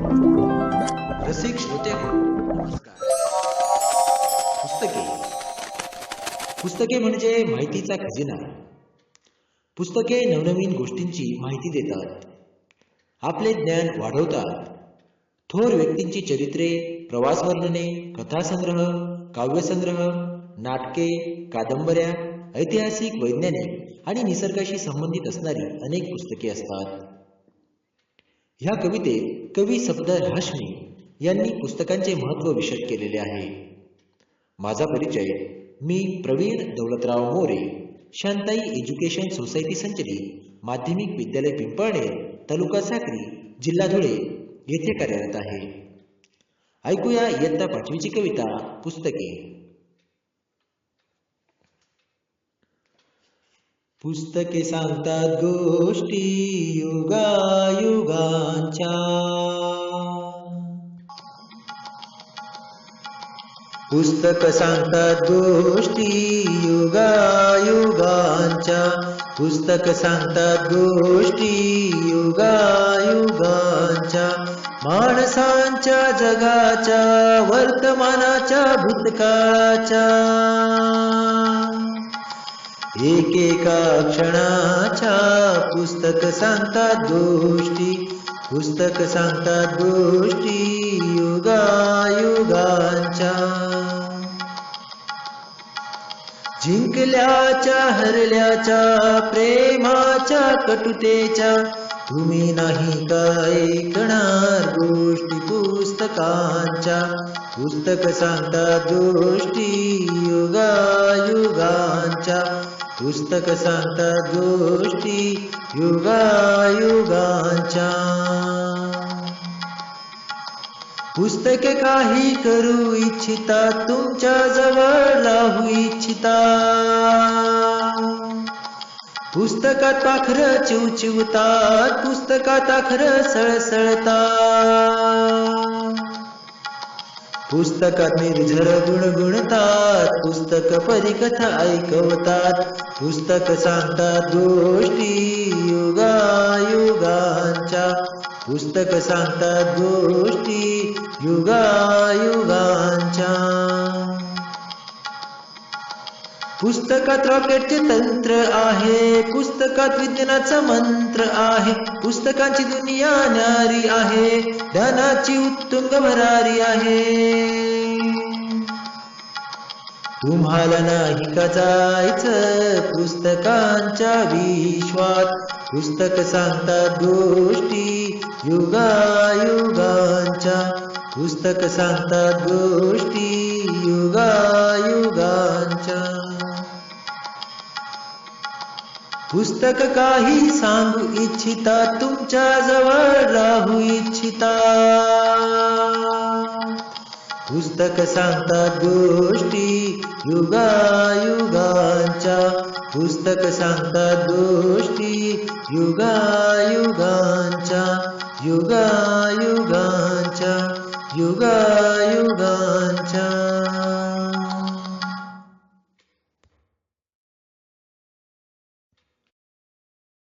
रसिक श्रोते हो, नमस्कार. पुस्तके. पुस्तके म्हणजे माहितीचा खजिना. पुस्तके नवनवीन गोष्टींची माहिती देतात. आपले ज्ञान वाढवतात. थोर व्यक्तींची चरित्रे प्रवास वर्णने कथासंग्रह काव्यसंग्रह नाटके कादंबऱ्या ऐतिहासिक वैज्ञानिक आणि निसर्गाशी संबंधित असणारी अनेक पुस्तके असतात. ह्या कवितेत कवी सफदर हाशमी यांनी पुस्तकांचे महत्त्व विशद केलेले आहे. माझा परिचय मी प्रवीण दौलतराव मोरे शांताई एज्युकेशन सोसायटी संचलित माध्यमिक विद्यालय पिंपळणे तालुका साक्री जिल्हा धुळे येथे कार्यरत आहे. ऐकूया इयत्ता पाचवीची कविता पुस्तके. पुस्तके सांगतात गोष्टी युगायुगांच्या पुस्तक सांगतात गोष्टी युगायुगांच्या पुस्तक सांगतात गोष्टी युगायुगांच्या माणसांच्या जगाच्या वर्तमानाच्या भूतकाळाच्या एकेका क्षणाच्या पुस्तक सांगतात गोष्टी पुस्तक सांगतात गोष्टी युगायुगांच्या. जिंकल्याच्या हरल्याच्या प्रेमाच्या कटुतेच्या तुम्ही नाही काय ऐकणार गोष्टी पुस्तकांच्या? पुस्तक सांगतात गोष्टी युगायुगांच्या पुस्तक सांगतात गोष्टी युगायुगांच्या. पुस्तके काही करू इच्छिता तुमच्या जवळ राहू इच्छिता पुस्तकात पाखर चिवचिवतात पुस्तकात आखर सळसळतात. पुस्तकात निर्झर गुणगुणतात पुस्तक परिकथा ऐकवतात पुस्तक सांगतात गोष्टी युगायुगांच्या. पुस्तक सांगतात गोष्टी युगायुगांच्या. पुस्तकात रॉकेटचे तंत्र आहे आहे पुस्तकात विज्ञानाचा मंत्र आहे. पुस्तकांची दुनिया न्यारी आहे. ज्ञानाची उत्तुंग भरारी आहे. तुम्हाला नाही का जायचं पुस्तकांच्या विश्वात? पुस्तक सांगतात गोष्टी युगायुगांच्या. पुस्तक सांगतात गोष्टी युगायुगा पुस्तक काही सांगू इच्छिता तुमच्या जवळ राहू इच्छिता. पुस्तक सांगतात गोष्टी युगायुगांच्या. पुस्तक सांगतात गोष्टी युगायुगांच्या. युगायुगांच्या. युगायुगांच्या